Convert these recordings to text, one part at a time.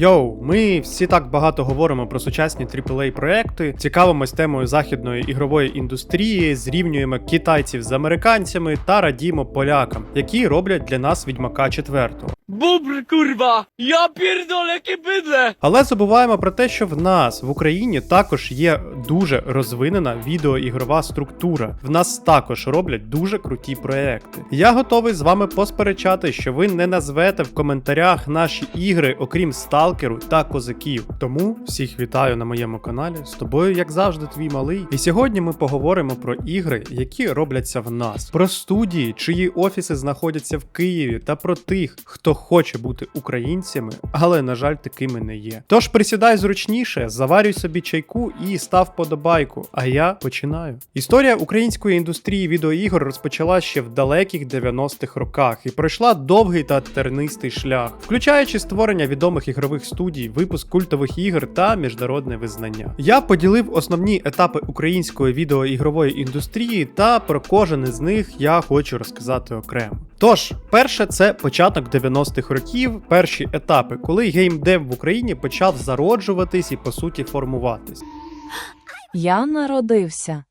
Йоу, ми всі так багато говоримо про сучасні AAA проекти, цікавимось темою західної ігрової індустрії, зрівнюємо китайців з американцями та радімо полякам, які роблять для нас відьмака 4. Bubr kurwa! Ja pierdolę jakie bydle! Але забуваємо про те, що в нас в Україні також є дуже розвинена відеоігрова структура. В нас також роблять дуже круті проекти. Я готовий з вами посперечати, що ви не назвете в коментарях наші ігри, окрім сталкеру та козаків. Тому всіх вітаю на моєму каналі. З тобою, як завжди, твій малий. І сьогодні ми поговоримо про ігри, які робляться в нас, про студії, чиї офіси знаходяться в Києві, та про тих, хто хоче бути українцями, але на жаль, такими не є. Тож присідай зручніше, заварюй собі чайку і став подобайку. А я починаю. Історія української індустрії відеоігор розпочалась ще в далеких 90-х роках і пройшла довгий та тернистий шлях, включаючи створення відомих ігрових студій, випуск культових ігор та міжнародне визнання. Я поділив основні етапи української відеоігрової індустрії, та про кожен із них я хочу розказати окремо. Тож, перше, це початок 90-х років, перші етапи, коли геймдев в Україні почав зароджуватись і по суті формуватись. Я народився.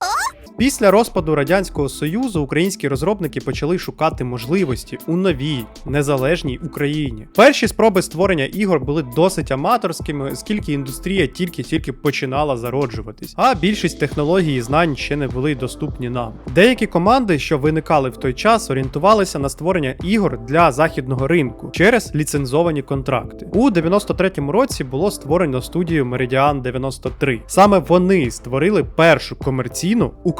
Після розпаду радянського союзу українські розробники почали шукати можливості у новій незалежній Україні. Перші спроби створення ігор були досить аматорськими, оскільки індустрія тільки-тільки починала зароджуватись, а більшість технологій і знань ще не були доступні нам. Деякі команди, що виникали в той час, орієнтувалися на створення ігор для західного ринку через ліцензовані контракти. У 93-му році було створено студію Meridian 93. Саме вони створили першу комерційну українську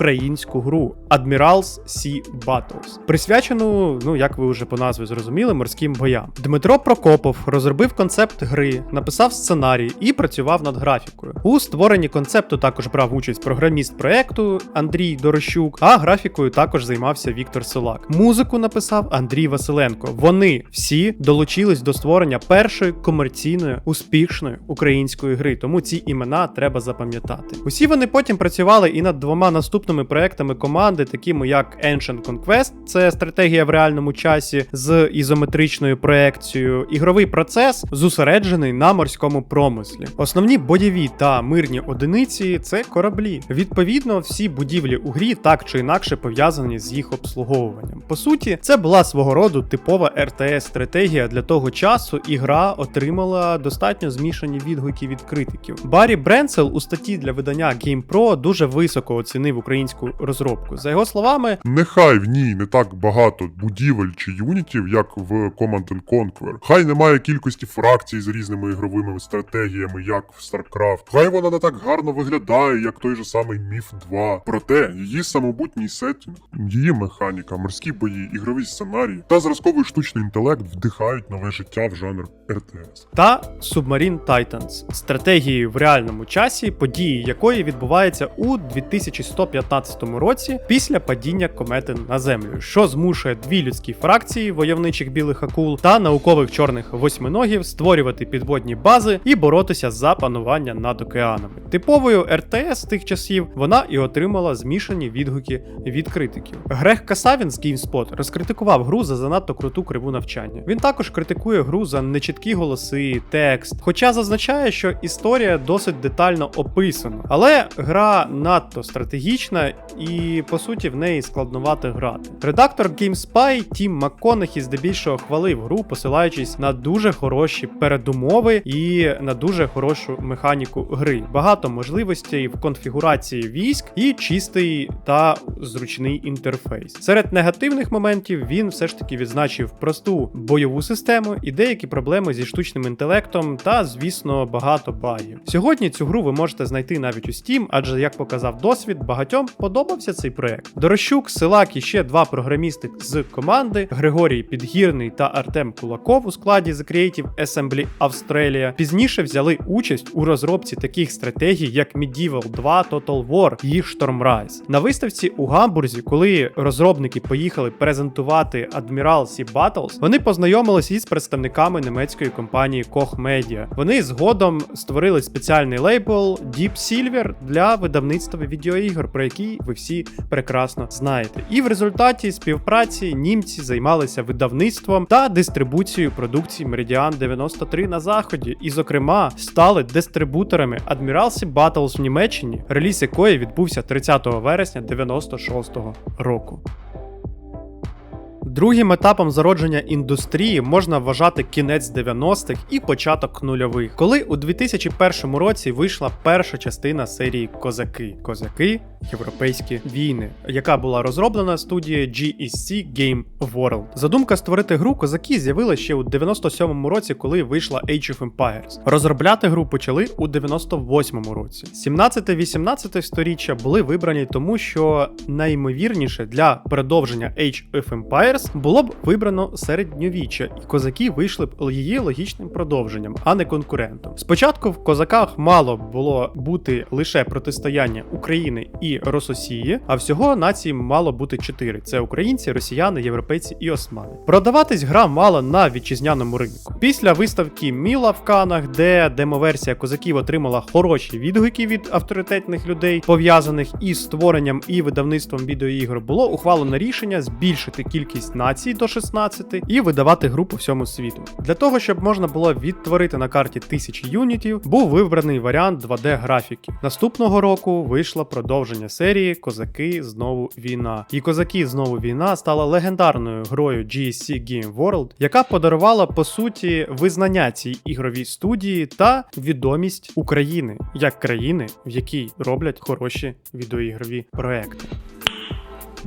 гру Admirals Sea Battles, присвячену, ну як ви вже по назві зрозуміли, морським боям. Дмитро Прокопов розробив концепт гри, написав сценарій і працював над графікою. У створенні концепту також брав участь програміст проекту Андрій Дорощук, а графікою також займався Віктор Солак. Музику написав Андрій Василенко. Вони всі долучились до створення першої комерційної успішної української гри, тому ці імена треба запам'ятати. Усі вони потім працювали і над двома наступними проектами команди, такими як Ancient Conquest, це стратегія в реальному часі з ізометричною проекцією, ігровий процес зосереджений на морському промислі. Основні бойові та мирні одиниці це кораблі. Відповідно, всі будівлі у грі так чи інакше пов'язані з їх обслуговуванням. По суті, це була свого роду типова РТС стратегія для того часу, і гра отримала достатньо змішані відгуки від критиків. Баррі Бренцел у статті для видання GamePro дуже високо оцінив українську розробку. За його словами, Нехай в ній не так багато будівель чи юнітів, як в Command and Conquer. Хай немає кількості фракцій з різними ігровими стратегіями, як в StarCraft. Хай вона не так гарно виглядає, як той же самий Міф 2. Проте її самобутній сеттінг, її механіка, морські бої, ігрові сценарії та зразковий штучний інтелект вдихають нове життя в жанр РТС. та Submarine Titans стратегії в реальному часі, події якої відбуваються у 2115 році після падіння комети на землю, що змушує дві людські фракції войовничих білих акул та наукових чорних восьминогів створювати підводні бази і боротися за панування над океанами. Типовою РТС тих часів вона і отримала змішані відгуки від критиків. Грег Касавін з GameSpot розкритикував гру за занадто круту криву навчання. Він також критикує гру за нечіткі голоси, текст, хоча зазначає, що історія досить детально описана. Але гра надто стратегічна і по суті в неї складновато грати. Редактор GameSpy Тім МакКонахі здебільшого хвалив гру, посилаючись на дуже хороші передумови і на дуже хорошу механіку гри. Багато можливостей в конфігурації військ і чистий та зручний інтерфейс. Серед негативних моментів він все ж таки відзначив просту бойову систему і деякі проблеми зі штучним інтелектом, та, звісно, багато багів. Сьогодні цю гру ви можете знайти навіть у Steam, адже як показав досвід, багатьом подобався цей проект. Дорощук, Силак і ще два програмісти з команди Григорій Підгірний та Артем Кулаков у складі The Creative Assembly Australia пізніше взяли участь у розробці таких стратегій, як Medieval 2 Total War і Stormrise. На виставці у Гамбурзі, коли розробники поїхали презентувати Admiral Sea Battles, вони познайомилися із представниками німецької компанії Koch Media. Вони згодом створили спеціальний лейбл Deep Silver для видавництва відеоігор, про який ви всі прекрасно знаєте. І в результаті співпраці німці займалися видавництвом та дистрибуцією продукції Meridian 93 на заході, і, зокрема, стали дистрибуторами Admiralty Battles в Німеччині, реліз якої відбувся 30 вересня 96-го року. Другим етапом зародження індустрії можна вважати кінець 90-х і початок нульових, коли у 2001 році вийшла перша частина серії Козаки. Козаки Європейські війни, яка була розроблена студією GSC Game World. Задумка створити гру Козаки з'явилася ще у 97-му році, коли вийшла Age of Empires. Розробляти гру почали у 98-му році. 17-18 сторіччя були вибрані тому, що найімовірніше для продовження Age of Empires було б вибрано середньовіччя, і козаки вийшли б її логічним продовженням, а не конкурентом. Спочатку в козаках мало було бути лише протистояння України і Рососії, а всього націй мало бути чотири: це українці, росіяни, європейці і османи. Продаватись гра мала на вітчизняному ринку. Після виставки Міла в Канах, де демоверсія козаків отримала хороші відгуки від авторитетних людей, пов'язаних із створенням і видавництвом відеоігр, було ухвалено рішення збільшити кількість націй до 16 і видавати гру по всьому світу. Для того, щоб можна було відтворити на карті тисячі юнітів, був вибраний варіант 2D графіки. Наступного року вийшло продовження серії Козаки знову війна. І Козаки знову війна стала легендарною грою GSC Game World, яка подарувала по суті визнання цій ігровій студії та відомість України як країни, в якій роблять хороші відеоігрові проекти.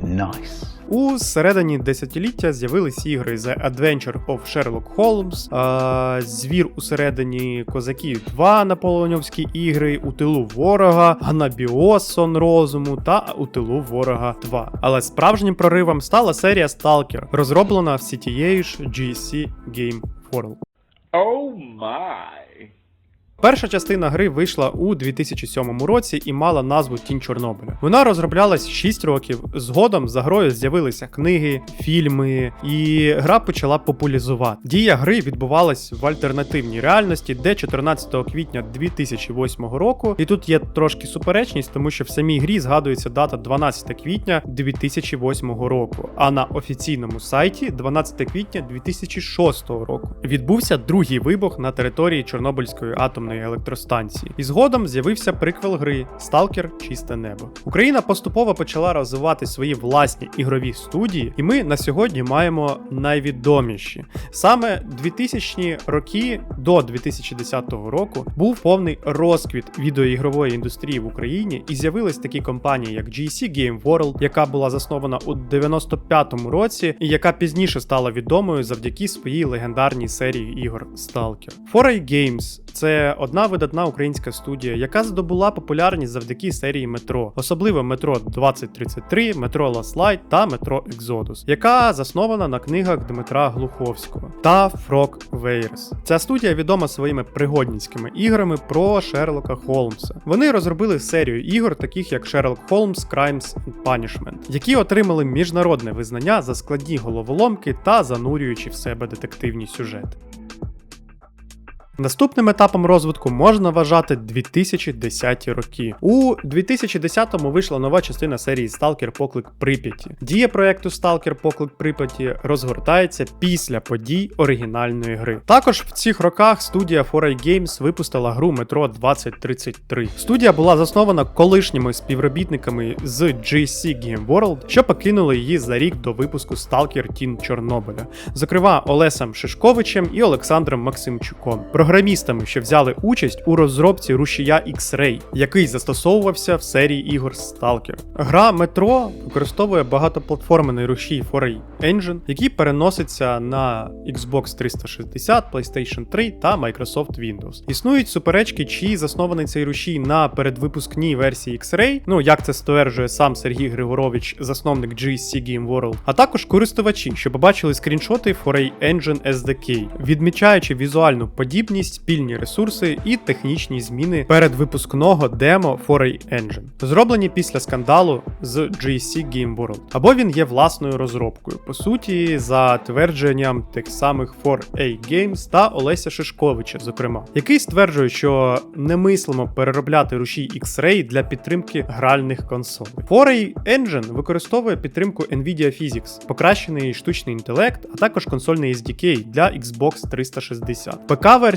Nice. У середині десятиліття з'явились ігри The Adventure of Sherlock Holmes, Звір у середині Козаків 2 Наполеонівські ігри, У тилу ворога, Анабіос Сон розуму та У тилу ворога 2. Але справжнім проривом стала серія Stalker, розроблена всі тією ж GSC Game World. Oh my. Перша частина гри вийшла у 2007 році і мала назву Тінь Чорнобиля. Вона розроблялась 6 років. Згодом за грою з'явилися книги, фільми, і гра почала популяризувати. Дія гри відбувалась в альтернативній реальності, де 14 квітня 2008 року. І тут є трошки суперечність, тому що в самій грі згадується дата 12 квітня 2008 року. А на офіційному сайті 12 квітня 2006 року відбувся другий вибух на території Чорнобильської атомної електростанції. І згодом з'явився приквел гри Сталкер Чисте небо. Україна поступово почала розвивати свої власні ігрові студії, і ми на сьогодні маємо найвідоміші. Саме 2000-ні роки до 2010 року був повний розквіт відеоігрової індустрії в Україні, і з'явились такі компанії, як GSC Game World, яка була заснована у 95-му році, і яка пізніше стала відомою завдяки своїй легендарній серії ігор Stalker. 4A Games це одна видатна українська студія, яка здобула популярність завдяки серії метро, особливо метро 2033, метро Last Light та метро Exodus, яка заснована на книгах Дмитра Глуховського та Frog Wares. Ця студія відома своїми пригодницькими іграми про Шерлока Холмса. Вони розробили серію ігор, таких як Sherlock Holmes Crimes and Punishment, які отримали міжнародне визнання за складні головоломки та занурюючи в себе детективні сюжети. Наступним етапом розвитку можна вважати 2010 роки. У 2010-му вийшла нова частина серії Stalker Поклик Прип'яті. Дія проекту Stalker Поклик Прип'яті розгортається після подій оригінальної гри. Також в цих роках студія 4A Games випустила гру Metro 2033. Студія була заснована колишніми співробітниками з GSC Game World, що покинули її за рік до випуску Stalker Тін Чорнобиля, зокрема Олесем Шишковичем і Олександром Максимчуком програмістами, що взяли участь у розробці рушія X-Ray, який застосовувався в серії ігор Stalker. Гра Metro використовує багатоплатформений рушій 4A Engine, який переноситься на Xbox 360, PlayStation 3 та Microsoft Windows. Існують суперечки, чи заснований цей рушій на передвипускній версії X-Ray, ну як це стверджує сам Сергій Григорович, засновник GSC Game World, а також користувачі, що побачили скріншоти 4A Engine SDK, відмічаючи візуальну подібність відсутність, спільні ресурси і технічні зміни передвипускного демо Foray Engine, зроблені після скандалу з GSC Game World. Або він є власною розробкою, по суті, за твердженням тих самих 4A Games та Олеся Шишковича, зокрема, який стверджує, що не мислимо переробляти рушій X-Ray для підтримки гральних консолей. 4A Engine використовує підтримку Nvidia Physics, покращений штучний інтелект, а також консольний SDK для Xbox 360.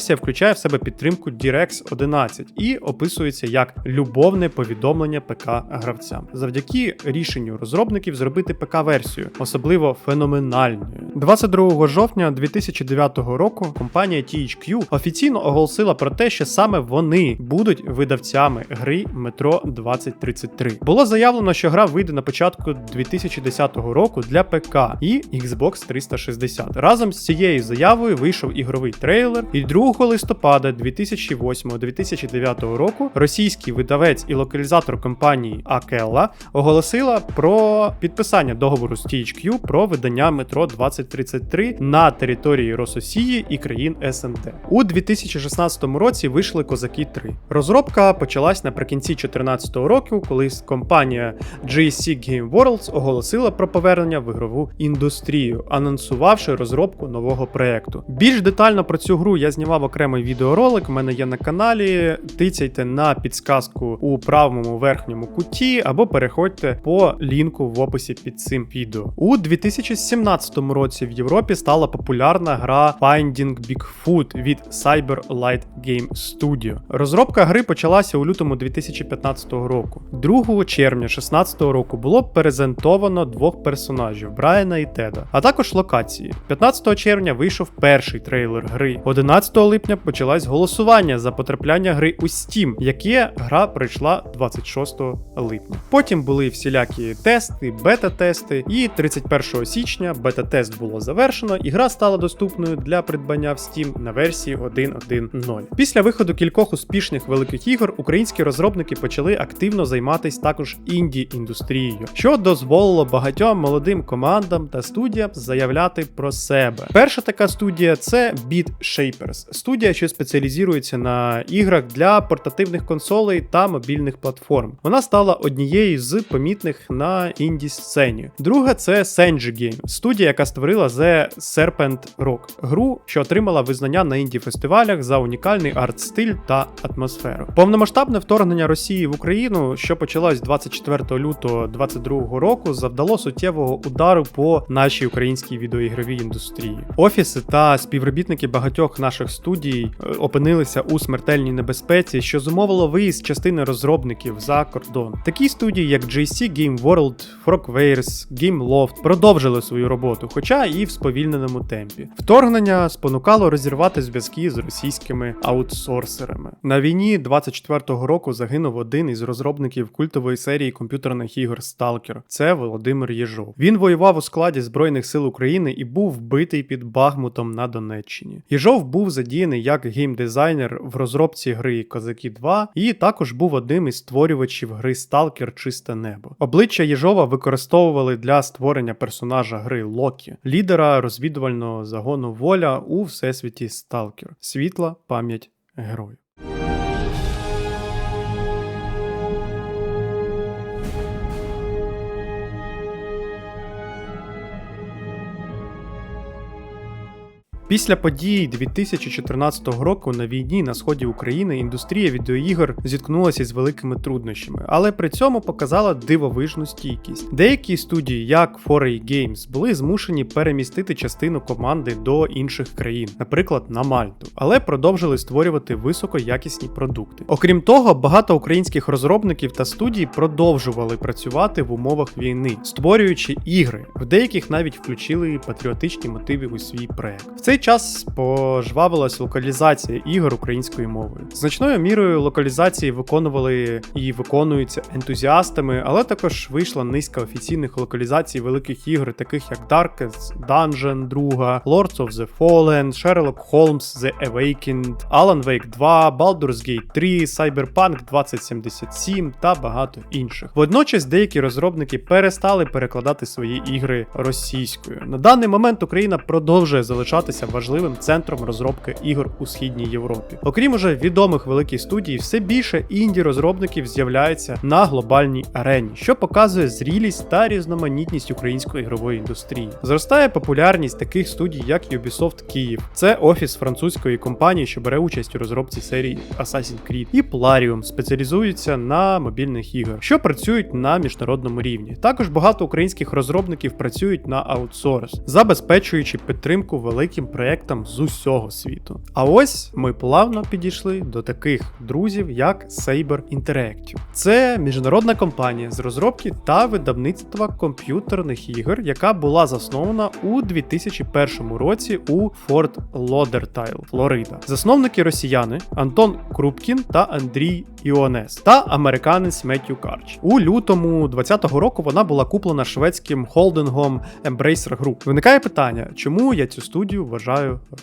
ПК-версія включає в себе підтримку DirectX 11 і описується як любовне повідомлення ПК-гравцям. Завдяки рішенню розробників зробити ПК-версію, особливо феноменальною. 22 жовтня 2009 року компанія THQ офіційно оголосила про те, що саме вони будуть видавцями гри Metro 2033. Було заявлено, що гра вийде на початку 2010 року для ПК і Xbox 360. Разом з цією заявою вийшов ігровий трейлер, і 2 листопада 2008-2009 року російський видавець і локалізатор компанії Акелла оголосила про підписання договору з THQ про видання Metro 2033 на території Рососії і країн СНД. У 2016 році вийшли Козаки 3. Розробка почалась наприкінці 2014 року, коли компанія GSC Game Worlds оголосила про повернення в ігрову індустрію, анонсувавши розробку нового проекту. Більш детально про цю гру я знімав окремий відеоролик. У мене є на каналі. Тицяйте на підсказку у правому верхньому куті або переходьте по лінку в описі під цим відео. У 2017 році в Європі стала популярна гра Finding Bigfoot від Cyber Light Game Studio. Розробка гри почалася у лютому 2015 року. 2 червня 2016 року було презентовано двох персонажів Брайана і Теда, а також локації. 15 червня вийшов перший трейлер гри. 11 липня почалось голосування за потрапляння гри у Steam, яке гра пройшла 26 липня. Потім були всілякі тести, бета-тести, і 31 січня бета-тест було завершено, і гра стала доступною для придбання в Steam на версії 1.1.0. Після виходу кількох успішних великих ігор українські розробники почали активно займатися також інді-індустрією, що дозволило багатьом молодим командам та студіям заявляти про себе. Перша така студія це Beat Shapers, студія, що спеціалізується на іграх для портативних консолей та мобільних платформ. Вона стала однією з помітних на інді сцені. Друга це Senji Game, студія, яка створила The Serpent Rock, гру, що отримала визнання на інді фестивалях за унікальний арт-стиль та атмосферу. Повномасштабне вторгнення Росії в Україну, що почалось 24 лютого 2022 року, завдало суттєвого удару по нашій українській відеоігровій індустрії. Офіси та співробітники багатьох наших студій е, опинилися у смертельній небезпеці, що зумовило виїзд частини розробників за кордон. Такі студії, як GSC Game World, Frogwares, Gameloft продовжили свою роботу, хоча і в сповільненому темпі. Вторгнення спонукало розірвати зв'язки з російськими аутсорсерами. На війні 24-го року загинув один із розробників культової серії комп'ютерних ігор Stalker. Це Володимир Єжов. Він воював у складі Збройних сил України і був вбитий під Бахмутом на Донеччині. Єжов був задіяний як геймдизайнер в розробці гри Козаки 2 і також був одним із створювачів гри Сталкер Чисте небо. Обличчя Єжова використовували для створення персонажа гри Локі, лідера розвідувального загону Воля у всесвіті Сталкер. Світла пам'ять герою. Після подій 2014 року на війні на сході України індустрія відеоігор зіткнулася з великими труднощами, але при цьому показала дивовижну стійкість. Деякі студії, як 4A Games, були змушені перемістити частину команди до інших країн, наприклад, на Мальту, але продовжили створювати високоякісні продукти. Окрім того, багато українських розробників та студій продовжували працювати в умовах війни, створюючи ігри. В деяких навіть включили патріотичні мотиви у свій проект. В цей час пожвавилась локалізація ігор українською мовою. Значною мірою локалізації виконували і виконуються ентузіастами, але також вийшла низка офіційних локалізацій великих ігор, таких як Darkest Dungeon 2, Lords of the Fallen, Sherlock Holmes The Awakened, Alan Wake 2, Baldur's Gate 3, Cyberpunk 2077 та багато інших. Водночас деякі розробники перестали перекладати свої ігри російською. На даний момент Україна продовжує залишатися залишається важливим центром розробки ігор у східній Європі. Окрім уже відомих великих студій, все більше інді розробників з'являється на глобальній арені, що показує зрілість та різноманітність української ігрової індустрії. Зростає популярність таких студій, як Ubisoft Київ. Це офіс французької компанії, що бере участь у розробці серії Assassin's Creed, і Plarium спеціалізуються на мобільних іграх, що працюють на міжнародному рівні. Також багато українських розробників працюють на аутсорс, забезпечуючи підтримку великим проектам з усього світу. А ось ми плавно підійшли до таких друзів, як Saber Interactive. Це міжнародна компанія з розробки та видавництва комп'ютерних ігор, яка була заснована у 2001 році у Форт Лодертайл, Флорида. Засновники росіяни Антон Крупкін та Андрій Іонес та американець Меттю Карч. У лютому 2020 року вона була куплена шведським холдингом Embracer Group. Виникає питання, чому я цю студію вважаю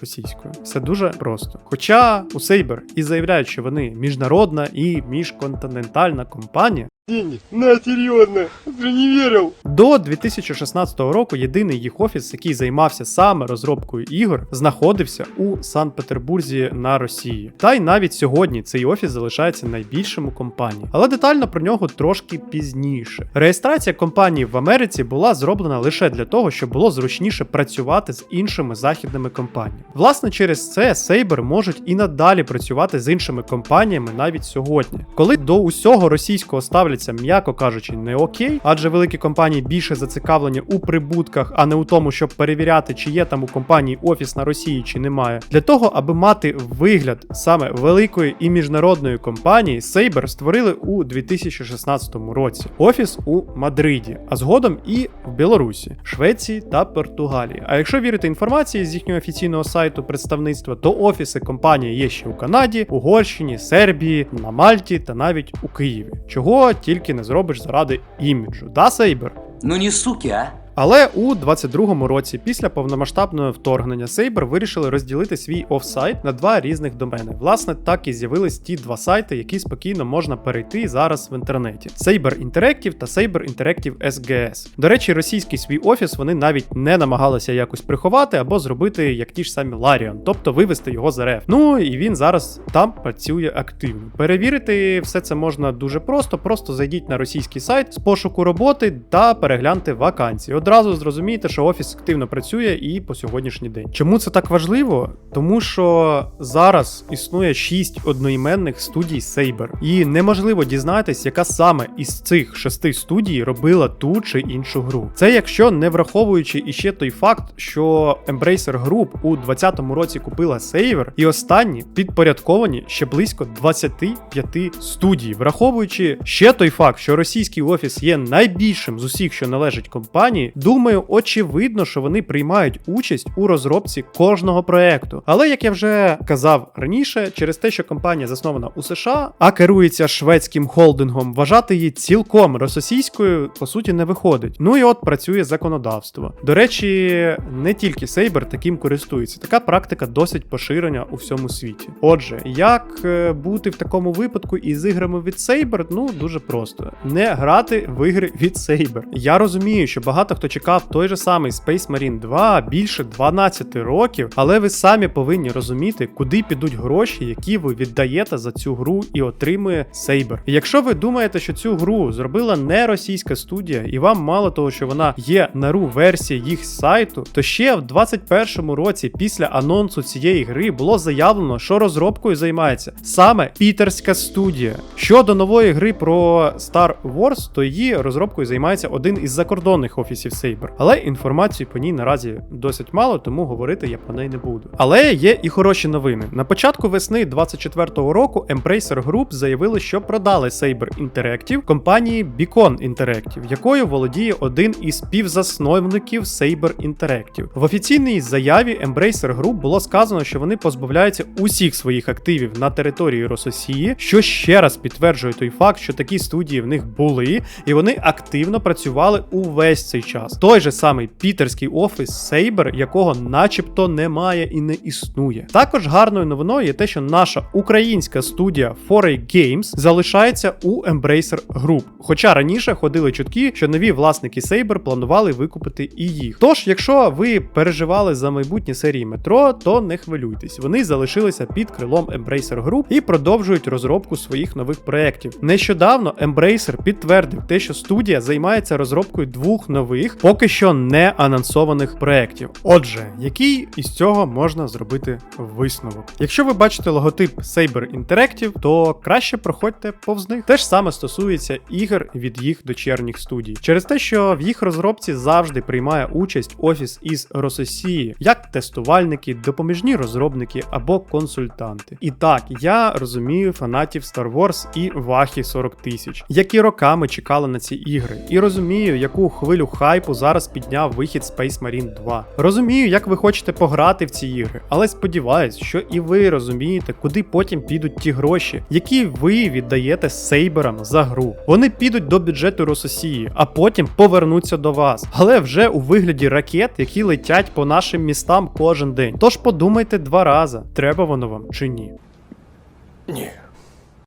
російською? Все дуже просто. Хоча у Сейбер і заявляють, що вони міжнародна і міжконтинентальна компанія, Деньги. На, серьезно. Ты не верил. до 2016 року єдиний їх офіс, який займався саме розробкою ігор, знаходився у Санкт-Петербурзі на Росії. Та й навіть сьогодні цей офіс залишається найбільшим у компанії. Але детально про нього трошки пізніше. Реєстрація компанії в Америці була зроблена лише для того, щоб було зручніше працювати з іншими західними компаніями. Власне, через це Saber можуть і надалі працювати з іншими компаніями навіть сьогодні. Коли до усього російського ставляться, м'яко кажучи, не окей, адже великі компанії більше зацікавлені у прибутках, а не у тому, щоб перевіряти, чи є там у компанії офіс на Росії чи немає. Для того, аби мати вигляд саме великої і міжнародної компанії, Saber створили у 2016 році офіс у Мадриді, а згодом і в Білорусі, Швеції та Португалії. А якщо вірити інформації з їхнього офіційного сайту представництва, то офіси компанії є ще у Канаді, Угорщині, Сербії, на Мальті та навіть у Києві. Чого тільки не зробиш заради іміджу. Да, Сейбер? Ну не суки, а? Але у 22-му році, після повномасштабного вторгнення, Saber вирішили розділити свій офсайт на два різних домени. Власне, так і з'явились ті два сайти, які спокійно можна перейти зараз в інтернеті: Saber Interactive та Saber Interactive SGS. До речі, російський свій офіс вони навіть не намагалися якось приховати або зробити як ті ж самі Larian, тобто вивести його з РФ. Ну і він зараз там працює активно. Перевірити все це можна дуже просто. Просто зайдіть на російський сайт з пошуку роботи та перегляньте вакансії. Одразу зрозумієте, що офіс активно працює і по сьогоднішній день. Чому це так важливо? Тому що зараз існує 6 одноіменних студій Saber, і неможливо дізнатись, яка саме із цих шести студій робила ту чи іншу гру. Це якщо не враховуючи іще той факт, що Embracer Group у 2020 році купила Saber, і останні підпорядковані ще близько 25 студій, враховуючи ще той факт, що російський офіс є найбільшим з усіх, що належить компанії. Думаю, очевидно, що вони приймають участь у розробці кожного проекту. Але як я вже казав раніше, через те, що компанія заснована у США, а керується шведським холдингом, вважати її цілком російською по суті не виходить. Ну і от працює законодавство. До речі, не тільки Saber таким користується. Така практика досить поширена у всьому світі. Отже, як е, бути в такому випадку із іграми від Saber? Ну дуже просто: не грати в ігри від Saber. Я розумію, що багато хто чекав той же самий Space Marine 2 більше 12 років, але ви самі повинні розуміти, куди підуть гроші, які ви віддаєте за цю гру і отримує Saber. І якщо ви думаєте, що цю гру зробила не російська студія, і вам мало того, що вона є на ру версія їх сайту, то ще в 21-му році, після анонсу цієї гри, було заявлено, що розробкою займається саме пітерська студія. Щодо нової гри про Star Wars, то її розробкою займається один із закордонних офісів Saber. Але інформації по ній наразі досить мало, тому говорити я про неї не буду. Але є і хороші новини. На початку весни 24-го року Embracer Group заявили, що продали Saber Interactive компанії Beacon Interactive, якою володіє один із співзасновників Saber Interactive. В офіційній заяві Embracer Group було сказано, що вони позбавляються усіх своїх активів на території Рососії, що ще раз підтверджує той факт, що такі студії в них були, і вони активно працювали увесь цей час. Час. Той же самий пітерський офіс Saber, якого начебто немає і не існує. Також гарною новиною є те, що наша українська студія Foray Games залишається у Embracer Group. Хоча раніше ходили чутки, що нові власники Saber планували викупити і їх. Тож, якщо ви переживали за майбутні серії метро, то не хвилюйтесь. Вони залишилися під крилом Embracer Group і продовжують розробку своїх нових проєктів. Нещодавно Embracer підтвердив те, що студія займається розробкою двох нових, поки що не анонсованих проєктів. Отже, який із цього можна зробити висновок? Якщо ви бачите логотип Saber Interactive, то краще проходьте повз них. Те ж саме стосується ігор від їх дочірніх студій, через те, що в їх розробці завжди приймає участь офіс із Рососії, як тестувальники, допоміжні розробники або консультанти. І так, я розумію фанатів Star Wars і Вахі 40 тисяч, які роками чекали на ці ігри, і розумію, яку хвилю хайпу зараз підняв вихід Space Marine 2. Розумію, як ви хочете пограти в ці ігри, але сподіваюсь, що і ви розумієте, куди потім підуть ті гроші, які ви віддаєте сейберам за гру. Вони підуть до бюджету Рососії, а потім повернуться до вас, але вже у вигляді ракет, які летять по нашим містам кожен день. Тож подумайте два рази, треба воно вам чи ні.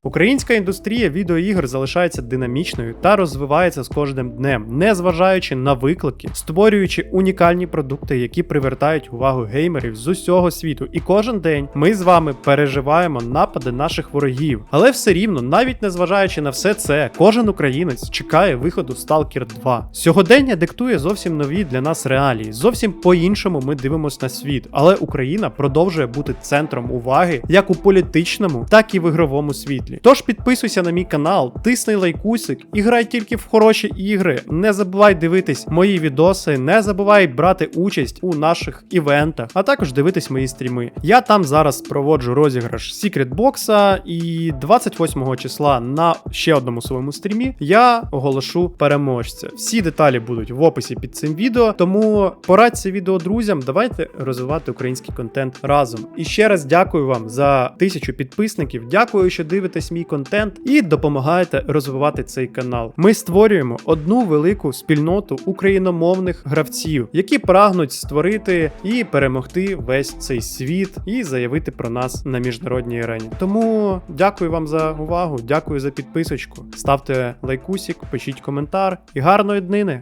Українська індустрія відеоігр залишається динамічною та розвивається з кожним днем, незважаючи на виклики, створюючи унікальні продукти, які привертають увагу геймерів з усього світу. І кожен день ми з вами переживаємо напади наших ворогів. Але все рівно, навіть незважаючи на все це, кожен українець чекає виходу Stalker 2. Сьогодення диктує зовсім нові для нас реалії. Зовсім по-іншому ми дивимося на світ. Але Україна продовжує бути центром уваги як у політичному, так і в ігровому світлі. Тож підписуйся на мій канал, тисни лайкусик і грай тільки в хороші ігри. Не забувай дивитись мої відоси, не забувай брати участь у наших івентах, а також дивитись мої стріми. Я там зараз проводжу розіграш Box, і 28 числа на ще одному своєму стрімі я оголошу переможця. Всі деталі будуть в описі під цим відео, тому порадь це відео друзям. Давайте розвивати український контент разом. І ще раз дякую вам за тисячу підписників. Дякую, що дивитесь мій контент і допомагаєте розвивати цей канал. Ми створюємо одну велику спільноту україномовних гравців, які прагнуть створити і перемогти весь цей світ і заявити про нас на міжнародній арені. Тому дякую вам за увагу, дякую за підписочку. Ставте лайкусик, пишіть коментар і гарної днини!